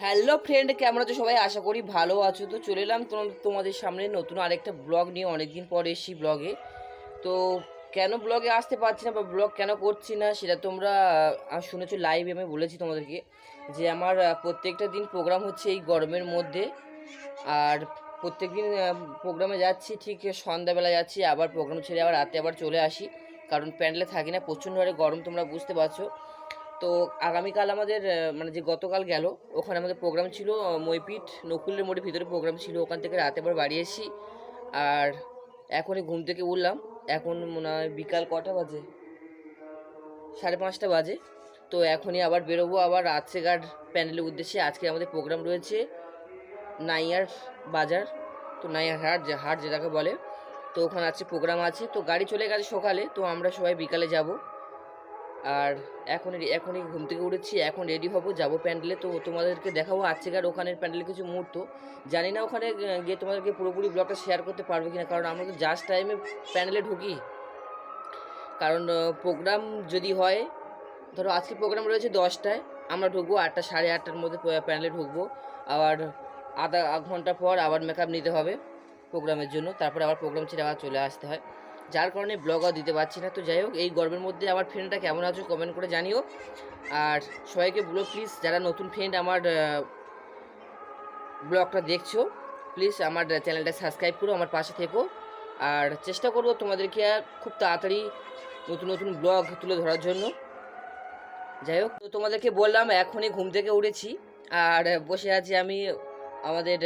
Hello friend কেমন আছো সবাই? আশা করি ভালো আছো। তো চলে এলাম তোম- তোমাদের সামনে নতুন আরেকটা ব্লগ নিয়ে। অনেকদিন পরে এসেছি ব্লগে তো কেন ব্লগে আসতে পারছি না বা ব্লগ কেন করছি না, সেটা তোমরা শুনেছো লাইভে আমি বলেছি তোমাদেরকে যে আমার প্রত্যেকটা দিন প্রোগ্রাম হচ্ছে এই গরমের মধ্যে। আর প্রত্যেক দিন প্রোগ্রামে যাচ্ছি, ঠিক সন্ধ্যাবেলা যাচ্ছি, আবার প্রোগ্রাম ছেড়ে আবার রাতে আবার চলে আসি। কারণ প্যান্ডেলে থাকি না প্রচণ্ড হারে গরম, তোমরা বুঝতে পারছ। তো আগামীকাল আমাদের মানে যে গতকাল গেল ওখানে আমাদের প্রোগ্রাম ছিল আহ, মইপিঠ নকুলের মোড়ের ভিতরে প্রোগ্রাম ছিল ওখান থেকে রাতে আবার বাড়ি এসেছি। আর এখনই ঘুম থেকে উঠলাম এখন মনে হয় বিকাল কটা বাজে? সাড়ে পাঁচটা বাজে। তো এখনই আবার বেরোবো আবার রাত্রেঘাট প্যান্ডেলের উদ্দেশ্যে আজকে আমাদের প্রোগ্রাম রয়েছে নাইয়ার বাজার তো নাইয়ার হাট হাট যেটাকে বলে। তো ওখানে আছে প্রোগ্রাম আছে তো গাড়ি চলে গেছে সকালে তো আমরা সবাই বিকালে যাব। আর এখন এখনই ঘুম থেকে উঠেছি, এখন রেডি হব, যাব প্যান্ডেলে। তো তোমাদেরকে দেখাবো আজকের ওখানের প্যান্ডেলে কিছু মুহূর্ত। জানি না ওখানে গিয়ে তোমাদেরকে পুরোপুরি ব্লগটা শেয়ার করতে পারব কিনা, কারণ আমরা তো জাস্ট টাইমে প্যান্ডেলে ঢুকি। কারণ প্রোগ্রাম যদি হয়, ধরো আজকে প্রোগ্রাম রয়েছে দশটায়, আমরা ঢুকবো আটটা, সাড়ে আটটার মধ্যে প্যান্ডেলে ঢুকবো। আবার আধ ঘণ্টা পর আবার মেকআপ নিতে হবে প্রোগ্রামের জন্য, তারপরে আবার প্রোগ্রাম ছেড়ে আবার চলে আসতে হয়। যার কারণে ব্লগও দিতে পারছি না। তো যাই হোক, এই গর্বের মধ্যে আমার ফ্রেন্ডটা কেমন আছো কমেন্ট করে জানিও। আর সবাইকে বলো প্লিজ যারা নতুন ফ্রেন্ড আমার ব্লগটা দেখছ প্লিজ আমার চ্যানেলটা সাবস্ক্রাইব করো, আমার পাশে থেকো। আর চেষ্টা করব তোমাদেরকে খুব তাড়াতাড়ি নতুন নতুন ব্লগ তুলে ধরার জন্য। যাই হোক, তো তোমাদেরকে বললাম, এখনই ঘুম থেকে উঠেছি। আর বসে আছি আমি আমাদের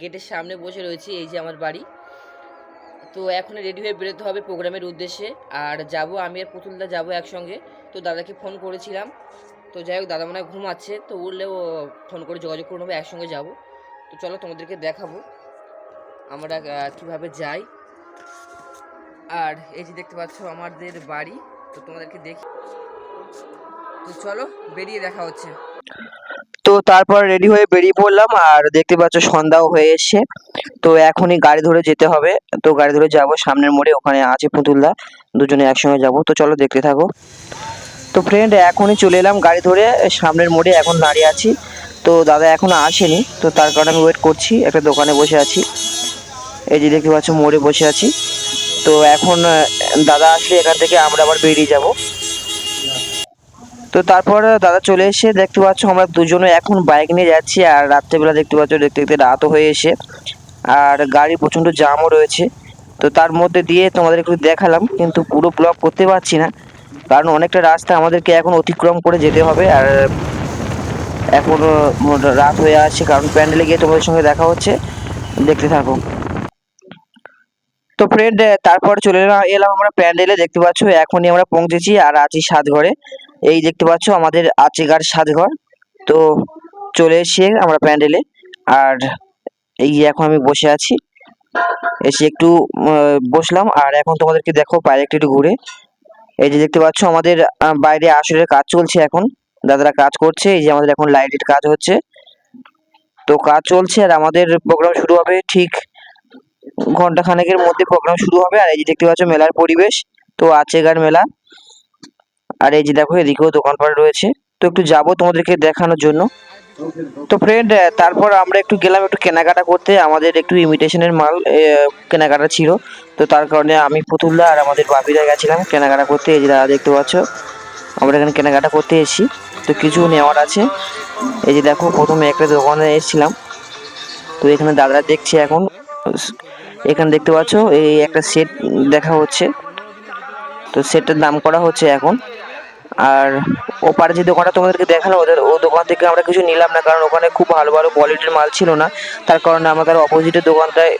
গেটের সামনে বসে রয়েছি, এই যে আমার বাড়ি। তো এখন রেডি হয়ে বেরোতে হবে প্রোগ্রামের উদ্দেশ্যে। আর যাব, আমি আর পুতুলদা যাব একসঙ্গে। তো দাদাকে ফোন করেছিলাম। তো যাই হোক, দাদা মনে হয় ঘুমাচ্ছে। তো উঠলেও ফোন করে যোগাযোগ করে নেব একসঙ্গে যাব। তো চলো তোমাদেরকে দেখাবো। আমরা কীভাবে যাই। আর এই যে দেখতে পাচ্ছ আমাদের বাড়ি। তো তোমাদেরকে দেখি। তো চলো, বেরিয়ে দেখা হচ্ছে। তো তারপর রেডি হয়ে বেরিয়ে পড়লাম আর দেখতে পাচ্ছ সন্ধ্যাও হয়ে এসছে। তো এখনই গাড়ি ধরে যেতে হবে। তো গাড়ি ধরে যাব সামনের মোড়ে, ওখানে আছে পুতুলদা। দুজনে একসঙ্গে যাব। তো চলো দেখতে থাকো। তো ফ্রেন্ড এখনই চলে এলাম গাড়ি ধরে সামনের মোড়ে, এখন দাঁড়িয়ে আছি। তো দাদা এখনও আসেনি। তো তার কারণে আমি ওয়েট করছি। একটা দোকানে বসে আছি। এই যে দেখতে পাচ্ছ, মোড়ে বসে আছি। তো এখন, দাদা আসলে এখান থেকে আমরা আবার বেরিয়ে যাব। তো তারপর দাদা চলে এসে দেখতে পাচ্ছ আমরা দুজনে এখন বাইক নিয়ে যাচ্ছি, আর রাত্রেবেলা দেখতে পাচ্ছ দেখতে দেখতে রাতও হয়ে এসে, আর গাড়ি প্রচণ্ড জামও রয়েছে। তো তার মধ্যে দিয়ে তোমাদের একটু দেখালাম, কিন্তু পুরো ব্লগ করতে পারছি না, কারণ অনেকটা রাস্তা আমাদেরকে এখন অতিক্রম করে যেতে হবে, আর এখনও রাত হয়ে আসছে, কারণ প্যান্ডেলে গিয়ে তোমাদের সঙ্গে দেখা হচ্ছে। দেখতে থাকো। তো ফ্রেন্ড তারপর চলে এলাম আমরা প্যান্ডেলে, দেখতে পাচ্ছ এখনই আমরা পৌঁছেছি আর আছি সাতঘরে। এই দেখতে পাচ্ছ আমাদের আচেগার সাজঘর তো চলে এসে আমরা প্যান্ডেলে, আর এই যে এখন আমি বসে আছি, এসে একটু বসলাম, আর এখন তোমাদেরকে দেখো বাইরে একটু একটু ঘুরে। এই যে দেখতে পাচ্ছ আমাদের বাইরে আসরের কাজ চলছে এখন। দাদারা কাজ করছে, এই যে আমাদের এখন লাইটের কাজ হচ্ছে। তো কাজ চলছে আর আমাদের প্রোগ্রাম শুরু হবে ঠিক ঘণ্টা খানেকের মধ্যে প্রোগ্রাম শুরু হবে। আর এই যে দেখতে পাচ্ছ মেলার পরিবেশ, তো আছে আচেগার মেলা। আর এই যে দেখো, এদিকেও দোকানপাট রয়েছে। তো একটু যাব তোমাদেরকে দেখানোর জন্য। তো ফ্রেন্ড তারপর আমরা একটু গেলাম একটু কেনাকাটা করতে। আমাদের একটু ইমিটেশনের মাল কেনাকাটা ছিল। তো তার কারণে আমি পুতুলদা আর আমাদের বাপিরা গেছিলাম কেনাকাটা করতে। এই যে দাদা দেখতে পাচ্ছ, আমরা এখানে কেনাকাটা করতে এসেছি। তো কিছু নেওয়ার আছে। এই যে দেখো, প্রথমে একটা দোকানে এসেছিলাম। তো এখানে দাদারা দেখছে এখন। এখানে দেখতে পাচ্ছ, এই একটা সেট দেখা হচ্ছে। তো সেটটার দাম করা হচ্ছে এখন। আর ওপারে যে দোকানটা তোমাদেরকে দেখাল ওদের ও দোকান থেকে আমরা কিছু নিলাম না, কারণ ওখানে খুব ভালো ভালো কোয়ালিটির মাল ছিল না। তার কারণে আমরা তার অপোজিটের দোকানটায়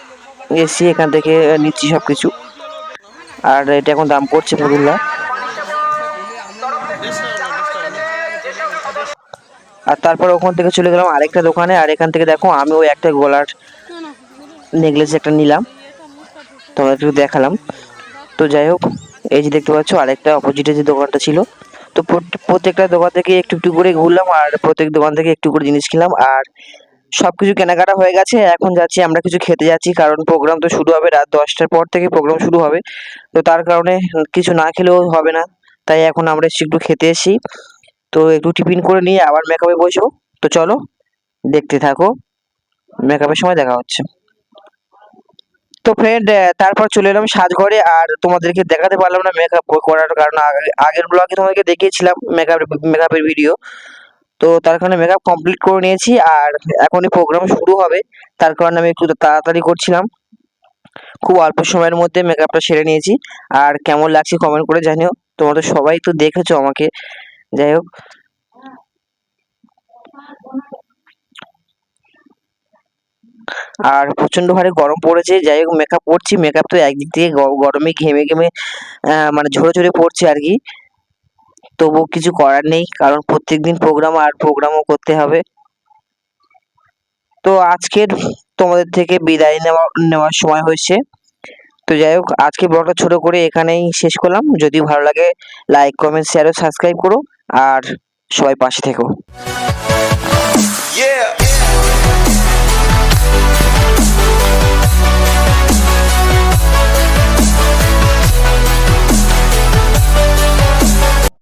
এসেছি এখান থেকে নিচ্ছি সব কিছু আর এটা এখন দাম পড়ছে ফজুল্লাহ আর তারপর ওখান থেকে চলে গেলাম আরেকটা দোকানে। আর এখান থেকে দেখো আমি আমিও একটা গলার নেকলেস একটা নিলাম। তোমাদের একটু দেখালাম। তো যাই হোক, এই যে দেখতে পাচ্ছ, আরেকটা অপোজিটে যে দোকানটা ছিল। তো প্রত্যেক- প্রত্যেকটা দোকান থেকে একটু একটু করে ঘুরলাম আর প্রত্যেক দোকান থেকে একটু করে জিনিস কিনলাম। আর সব কিছু কেনাকাটা হয়ে গেছে, এখন যাচ্ছি, আমরা কিছু খেতে যাচ্ছি, কারণ প্রোগ্রাম তো শুরু হবে রাত দশটার পর থেকে প্রোগ্রাম শুরু হবে। তো তার কারণে কিছু না খেলেও হবে না, তাই এখন আমরা একটু খেতে এসেছি। তো একটু টিফিন করে নিয়ে আবার মেকআপে বসবো। তো চলো, দেখতে থাকো। মেকআপের সময় দেখা হচ্ছে। তো ফ্রেন্ড তারপর চলে এলাম সাজঘরে আর তোমাদেরকে দেখাতে পারলাম না মেকআপ করার কারণ। আগে- আগের ব্লগে তোমাদেরকে দেখিয়েছিলাম মেকআপ মেকআপের ভিডিও তো তার কারণে মেকআপ কমপ্লিট করে নিয়েছি আর এখনই প্রোগ্রাম শুরু হবে। তার কারণে আমি একটু তাড়াতাড়ি করছিলাম। খুব অল্প সময়ের মধ্যে মেকআপটা সেরে নিয়েছি। আর কেমন লাগছে কমেন্ট করে জানিও। তোমাদের সবাই তো দেখেছ আমাকে। যাই হোক। আর প্রচণ্ড হারে গরম পড়েছে। যাই হোক মেকআপ করছি। মেকআপ তো একদিক থেকে গরমে ঘেমে ঘেমে মানে ঝরে ঝরে পড়ছে আর কি। তবু কিছু করার নেই, কারণ প্রত্যেকদিন প্রোগ্রাম আর প্রোগ্রামও করতে হবে। তো আজকের তোমাদের থেকে বিদায় নেওয়া, নেওয়ার সময় হয়েছে। তো যাই হোক, আজকে ব্লগটা ছোট করে এখানেই শেষ করলাম। যদি ভালো লাগে লাইক কমেন্ট শেয়ার ও সাবস্ক্রাইব করো। আর সবাই পাশে থেকো.